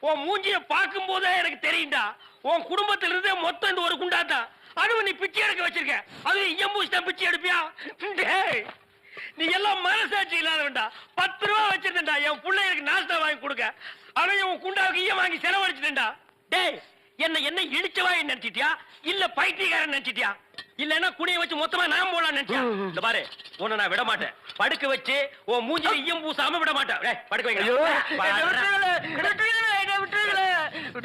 உன் மூஞ்சிய பார்க்கும் போதே எனக்கு தெரியும்டா. உன் குடும்பத்துல இருந்தே மொத்தம் இந்த ஒரு குண்டாத்தா? அதுவும் நீ பிச்சை எடுக்க வச்சிருக்க. அது எம்பூசிட்டா பிச்சை எடுப்பியா? நீ எல்லாம் மனசாட்சி இல்லாதவன்டா. பத்து ரூபா வச்சிருந்தேன்டா. என் பிள்ளைகளுக்கு நாஸ்தா வாங்கி கொடுக்க. அவன் உன் குண்டாவுக்கு ஈய வாங்கி செலவழிச்சிட்டேன்டா. டேய் என்ன என்ன இடிச்சவாய் நினைச்சிட்டியா? இல்ல பைத்தியக்காரன் நினைச்சிட்டியா? இல்லன்னா குடிய வச்சு மொத்தமா நான் போலாம் நினைச்சியா இந்த பாரு உன்னை நான் விட மாட்டேன். படுக்க வச்சு உன் மூஞ்சில ஈயம் பூசாம விட மாட்டேன். படுக்க வைங்க